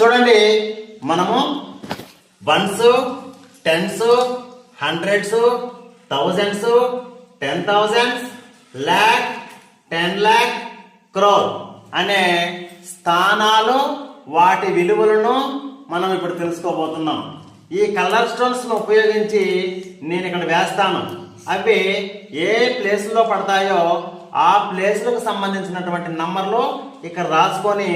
చూడండి మనము ones tens hundreds thousands ten thousands lakh ten lakh crore అనే స్థానాలు వాటి విలువలను మనం ఇప్పుడు తెలుసుకోబోతున్నాం. ఈ కలర్ స్టోన్స్ను ఉపయోగించి నేను ఇక్కడ వేస్తాను. అవి ఏ ప్లేస్లో పడతాయో ఆ ప్లేస్లకు సంబంధించినటువంటి నంబర్లు ఇక్కడ రాసుకొని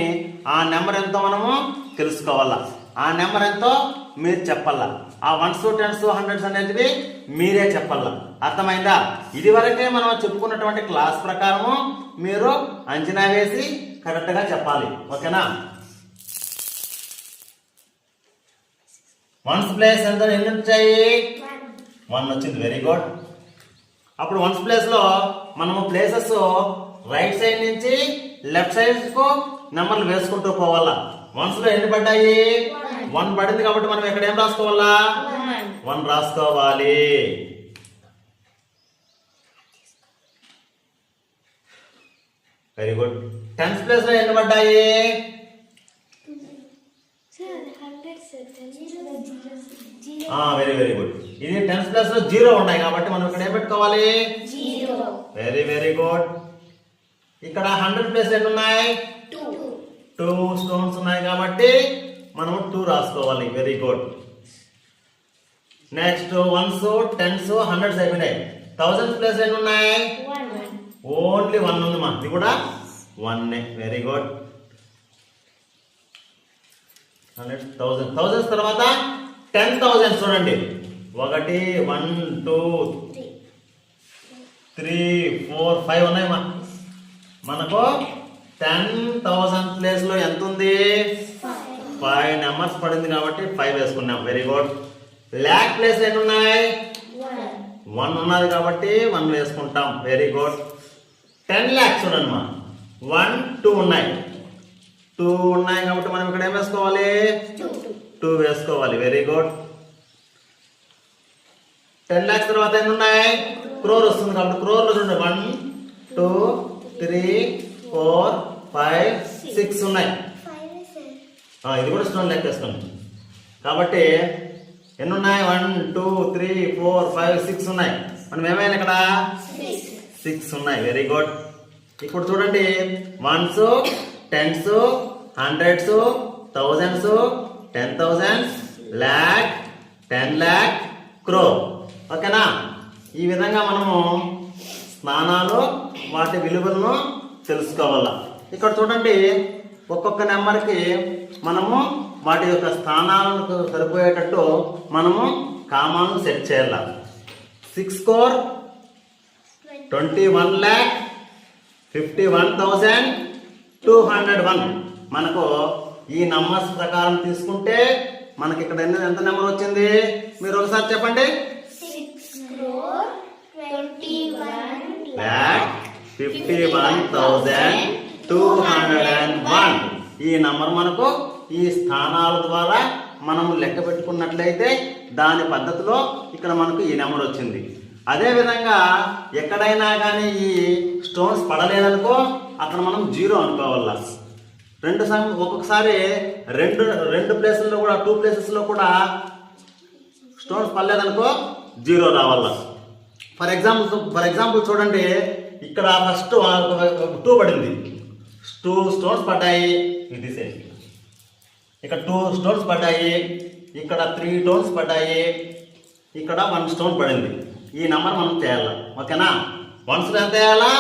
ఆ నెంబర్ ఎంతో మనము తెలుసుకోవాలా? ఆ నెంబర్ ఎంతో మీరు చెప్పాలా? ఆ వన్స్ టెన్స్ హండ్రెడ్స్ అనేటివి మీరే చెప్పాలా? అర్థమైందా? ఇది వరకే మనం చెప్పుకున్నటువంటి క్లాస్ ప్రకారము మీరు అంచనా వేసి కరెక్ట్గా చెప్పాలి. ఓకేనా? వన్స్ ప్లేస్ ఎంత? ఎన్ని వచ్చాయి? వన్ వచ్చింది. వెరీ గుడ్ అప్పుడు వన్స్ ప్లేస్లో మనము ప్లేసెస్ రైట్ సైడ్ నుంచి లెఫ్ట్ సైడ్కు నెంబర్లు వేసుకుంటూ పోవాలా. వన్స్లో ఎన్ని పడ్డాయి? వన్ పడింది కాబట్టి మనం ఇక్కడ ఏం రాసుకోవాలా? వన్ రాసుకోవాలి. వెరీ గుడ్ టెన్త్ ప్లేస్లో ఎన్ని పడ్డాయి? వెరీ వెరీ గుడ్ ఇది టెన్త్ ప్లేస్లో జీరో ఉన్నాయి కాబట్టి మనం ఇక్కడ ఏం పెట్టుకోవాలి? వెరీ వెరీ గుడ్ ఇక్కడ హండ్రెడ్ ప్లేస్ ఎన్ని ఉన్నాయి టూ స్టోన్స్ ఉన్నాయి కాబట్టి మనం టూ రాసుకోవాలి. Very good next ones tens hundreds అయిపోయినాయి. థౌసండ్ ప్లేస్ ఎన్ని ఉన్నాయి ఓన్లీ వన్ ఉంది మా ఇది కూడా one very good hundred thousand. Thousands తర్వాత టెన్ థౌజండ్ చూడండి. ఒకటి one two three four five ఉన్నాయి మన మనకు టెన్ థౌజండ్ ప్లేస్లో ఎంత ఉంది? ఫైవ్ నెంబర్స్ పడింది కాబట్టి ఫైవ్ వేసుకున్నాం. వెరీ గుడ్ ల్యాక్ ప్లేస్ ఎన్ని ఉన్నాయి? వన్ ఉన్నది కాబట్టి వన్ వేసుకుంటాం. వెరీ గుడ్ టెన్ ల్యాక్స్ చూడండి మా. వన్ టూ ఉన్నాయి. టూ ఉన్నాయి కాబట్టి మనం ఇక్కడ ఏం వేసుకోవాలి? టూ వేసుకోవాలి. వెరీ గుడ్ టెన్ ల్యాక్స్ తర్వాత ఎన్ని ఉన్నాయి? క్రోర్ వస్తుంది కాబట్టి క్రోర్లో చూడండి. One two three four five six ఉన్నాయి. ఇది కూడా స్టోన్ లెక్క వేసుకోండి. కాబట్టి ఎన్ని ఉన్నాయి? One two three four five six ఉన్నాయి. మనం ఏమైనా ఇక్కడ? సిక్స్ ఉన్నాయి. వెరీ గుడ్ ఇప్పుడు చూడండి. Ones tens hundreds thousands ten thousands lakh ten lakh crore ఓకేనా ఈ విధంగా మనము స్నానాలు వాటి విలువలను తెలుసుకోవాల. ఇక్కడ చూడండి ఒక్కొక్క నెంబర్కి మనము వాటి యొక్క స్థానాలకు సరిపోయేటట్టు మనము కామాను సెట్ చేయాల. Six crore twenty one lakh fifty one thousand two hundred one మనకు ఈ నంబర్స్ ప్రకారం తీసుకుంటే మనకి ఇక్కడ ఎంత నెంబర్ వచ్చింది? మీరు ఒకసారి చెప్పండి. Fifty one thousand two hundred and one ఈ నంబర్ మనకు ఈ స్థానాల ద్వారా మనం లెక్క పెట్టుకున్నట్లయితే దాని పద్ధతిలో ఇక్కడ మనకు ఈ నెంబర్ వచ్చింది. అదేవిధంగా ఎక్కడైనా కానీ ఈ స్టోన్స్ పడలేదనుకో అక్కడ మనం జీరో అనుకోవాల. రెండు సం ఒక్కొక్కసారి రెండు రెండు ప్లేసుల్లో కూడా టూ ప్లేసెస్లో కూడా స్టోన్స్ పడలేదనుకో జీరో రావాల. ఫర్ ఎగ్జాంపుల్ ఫర్ ఎగ్జాంపుల్ చూడండి ఇక్కడ ఫస్ట్ టూ పడింది. టూ స్టోన్స్ పడ్డాయి ఇది తీసేయండి ఇక్కడ టూ స్టోన్స్ పడ్డాయి ఇక్కడ త్రీ స్టోన్స్ పడ్డాయి ఇక్కడ వన్ స్టోన్ పడింది. ఈ నెంబర్ మనం చేయాలి ఓకేనా? వన్స్ ఎంత చేయాలా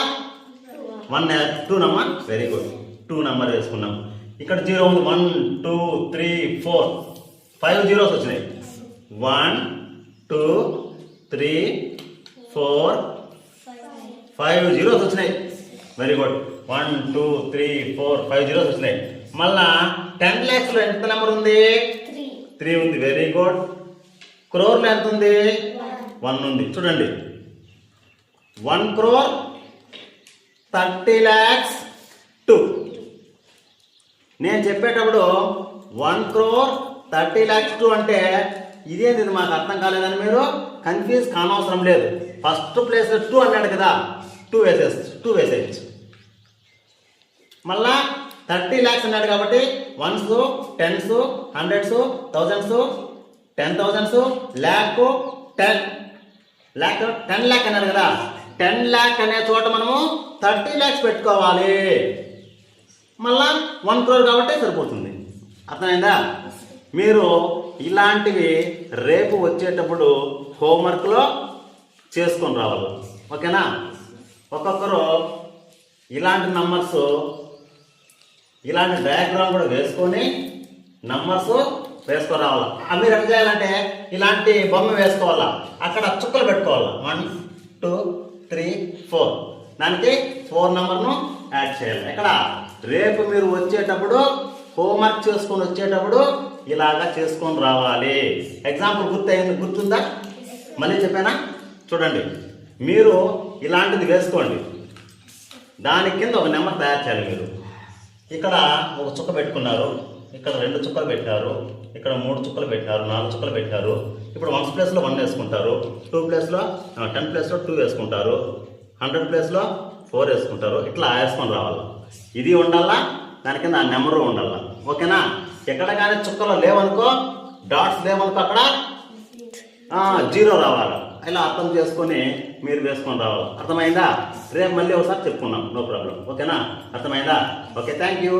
one two number very good two number వేసుకున్నాం. ఇక్కడ జీరో ఉంది. One two three four five zeros వచ్చినాయి. One two three four five zeros వచ్చినాయి. Very good one two three four five zeros వచ్చినాయి. మళ్ళా టెన్ ల్యాక్స్లో ఎంత నెంబర్ ఉంది? త్రీ ఉంది. వెరీ గుడ్ క్రోర్లో ఎంత ఉంది? వన్ ఉంది. చూడండి. One crore thirty lakhs two. నేను చెప్పేటప్పుడు one crore thirty lakhs two అంటే ఇదేంది ఇది మాకు అర్థం కాలేదని మీరు కన్ఫ్యూజ్ కానవసరం లేదు. ఫస్ట్ ప్లేస్ టూ అన్నాడు కదా. టూ వేసేయచ్చు. టూ వేసేయచ్చు. మళ్ళా థర్టీ ల్యాక్స్ అన్నాడు కాబట్టి ones tens hundreds thousands ten thousands lakh ten. Lakh ten lakh అన్నారు కదా. టెన్ ల్యాక్ అనే చోట మనము థర్టీ ల్యాక్స్ పెట్టుకోవాలి. మళ్ళా వన్ క్రోర్ కాబట్టి సరిపోతుంది. అర్థమైందా? మీరు ఇలాంటివి రేపు వచ్చేటప్పుడు హోంవర్క్లో చేసుకొని రావాలి. ఓకేనా? ఒక్కొక్కరు ఇలాంటి నంబర్స్ ఇలాంటి డయాగ్రామ్ కూడా వేసుకొని నంబర్స్ వేసుకోరావాలా? అవి మీరు ఎట్లా చేయాలంటే ఇలాంటి బొమ్మ వేసుకోవాలా? అక్కడ చుక్కలు పెట్టుకోవాలా? వన్ టూ త్రీ ఫోర్ దానికి ఫోర్ నెంబర్ను యాడ్ చేయాలి. ఇక్కడ రేపు మీరు వచ్చేటప్పుడు హోంవర్క్ చేసుకొని వచ్చేటప్పుడు ఇలాగా చేసుకొని రావాలి. ఎగ్జాంపుల్ గుర్తయింది గుర్తుందా? మళ్ళీ చెప్పానా? చూడండి. మీరు ఇలాంటిది వేసుకోండి. దాని కింద ఒక నెంబర్ తయారు చేయాలి మీరు. ఇక్కడ ఒక చుక్క పెట్టుకున్నారు. ఇక్కడ రెండు చుక్కలు పెట్టారు ఇక్కడ మూడు చుక్కలు పెట్టారు నాలుగు చుక్కలు పెట్టారు. ఇప్పుడు వన్స్ ప్లేస్లో వన్ వేసుకుంటారు టూ ప్లేస్లో టెన్ ప్లేస్లో టూ వేసుకుంటారు హండ్రెడ్ ప్లేస్లో ఫోర్ వేసుకుంటారు. ఇట్లా వేసుకొని రావాలి. ఇది ఉండాలా? దాని కింద ఆ నెంబరు ఉండాలా? ఓకేనా? ఎక్కడ కానీ చుక్కలు లేవనుకో డాట్స్ లేవనుకో అక్కడ జీరో రావాలి. ఇలా అర్థం చేసుకొని మీరు వేసుకొని రావాలి. అర్థమైందా? రేపు మళ్ళీ ఒకసారి చెప్పుకున్నాం నో ప్రాబ్లం ఓకేనా? అర్థమైందా? Okay thank you